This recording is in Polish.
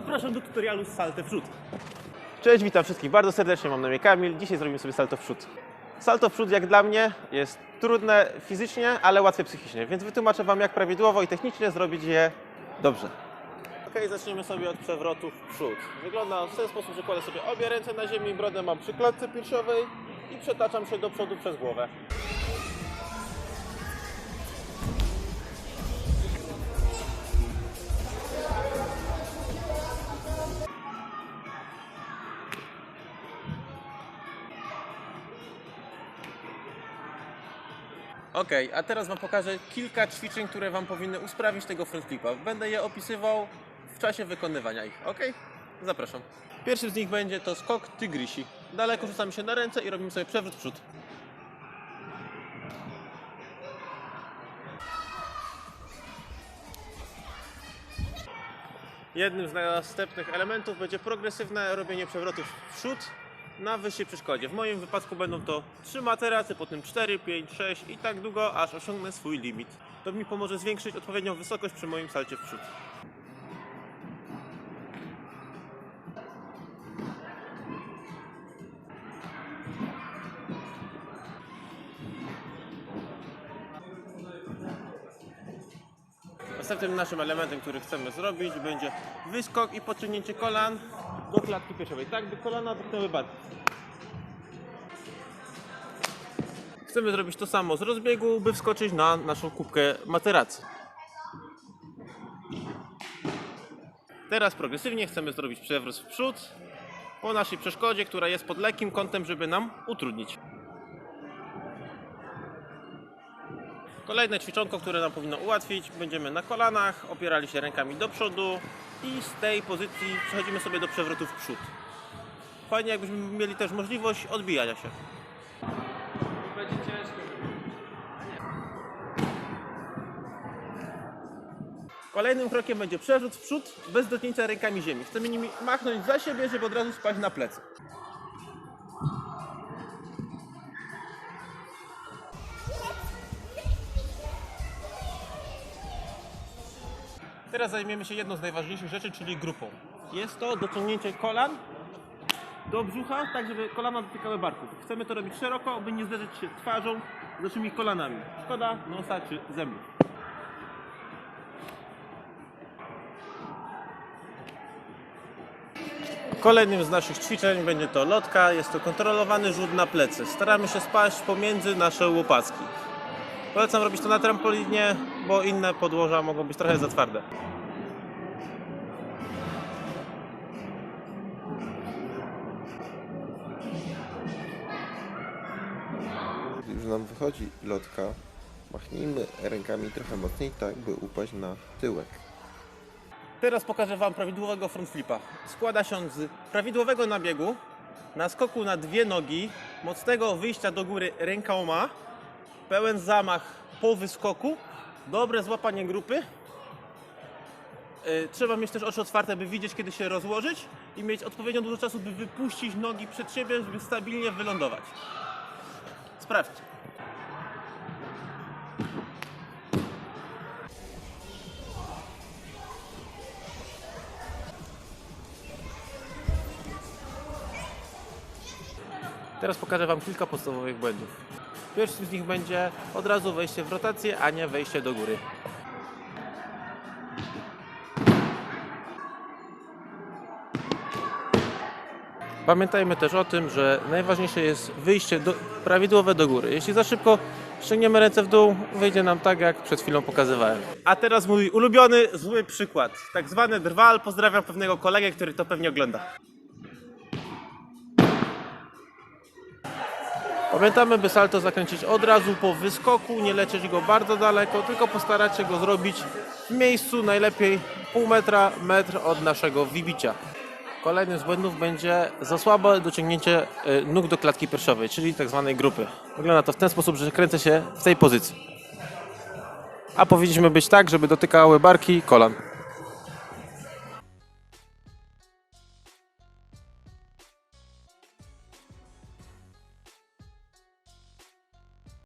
Zapraszam do tutorialu z salto w przód. Cześć, witam wszystkich bardzo serdecznie, mam na imię Kamil. Dzisiaj zrobimy sobie salto w przód. Salto w przód, jak dla mnie, jest trudne fizycznie, ale łatwe psychicznie, więc wytłumaczę Wam, jak prawidłowo i technicznie zrobić je dobrze. Ok, zaczniemy sobie od przewrotu w przód. Wygląda w ten sposób, że kładę sobie obie ręce na ziemi, brodę mam przy klatce piersiowej i przetaczam się do przodu przez głowę. Ok, a teraz Wam pokażę kilka ćwiczeń, które Wam powinny usprawnić tego front flipa. Będę je opisywał w czasie wykonywania ich, ok? Zapraszam. Pierwszym z nich będzie to skok tygrysi. Daleko rzucamy się na ręce i robimy sobie przewrót w przód. Jednym z następnych elementów będzie progresywne robienie przewrotów w przód na wyższej przeszkodzie. W moim wypadku będą to 3 materace, potem 4, 5, 6 i tak długo, aż osiągnę swój limit. To mi pomoże zwiększyć odpowiednią wysokość przy moim salcie w przód. Następnym naszym elementem, który chcemy zrobić, będzie wyskok i podciągnięcie kolan do klatki piersiowej, tak by kolana dotknęły barki. Chcemy zrobić to samo z rozbiegu, by wskoczyć na naszą kubkę materacy. Teraz progresywnie chcemy zrobić przewrót w przód po naszej przeszkodzie, która jest pod lekkim kątem, żeby nam utrudnić. Kolejne ćwiczonko, które nam powinno ułatwić, będziemy na kolanach, opierali się rękami do przodu i z tej pozycji przechodzimy sobie do przewrotu w przód. Fajnie jakbyśmy mieli też możliwość odbijania się. Kolejnym krokiem będzie przerzut w przód bez dotknięcia rękami ziemi. Chcemy nimi machnąć za siebie, żeby od razu spaść na plecy. Teraz zajmiemy się jedną z najważniejszych rzeczy, czyli grupą. Jest to dociągnięcie kolan do brzucha, tak żeby kolana dotykały barków. Chcemy to robić szeroko, by nie zderzyć się twarzą z naszymi kolanami. Szkoda nosa czy zębów. Kolejnym z naszych ćwiczeń będzie to lotka. Jest to kontrolowany rzut na plecy. Staramy się spaść pomiędzy nasze łopatki. Polecam robić to na trampolinie, bo inne podłoża mogą być trochę za twarde. Gdy już nam wychodzi lotka, machnijmy rękami trochę mocniej, tak by upaść na tyłek. Teraz pokażę Wam prawidłowego front flipa. Składa się on z prawidłowego nabiegu, naskoku na dwie nogi, mocnego wyjścia do góry rękoma, pełen zamach po wyskoku, dobre złapanie grupy. Yy, Trzeba mieć też oczy otwarte, by widzieć, kiedy się rozłożyć i mieć odpowiednio dużo czasu, by wypuścić nogi przed siebie, żeby stabilnie wylądować. Sprawdźcie. Teraz pokażę Wam kilka podstawowych błędów. Pierwszym z nich będzie od razu wejście w rotację, a nie wejście do góry. Pamiętajmy też o tym, że najważniejsze jest wyjście do, prawidłowe do góry. Jeśli za szybko ściągniemy ręce w dół, wyjdzie nam tak, jak przed chwilą pokazywałem. A teraz mój ulubiony zły przykład. Tak zwany drwal. Pozdrawiam pewnego kolegę, który to pewnie ogląda. Pamiętamy, by salto zakręcić od razu po wyskoku, nie lecieć go bardzo daleko, tylko postarać się go zrobić w miejscu najlepiej pół metra, metr od naszego wybicia. Kolejnym z błędów będzie za słabe dociągnięcie y, nóg do klatki piersiowej, czyli tak zwanej grupy. Wygląda to w ten sposób, że kręcę się w tej pozycji. A powinniśmy być tak, żeby dotykały barki kolan.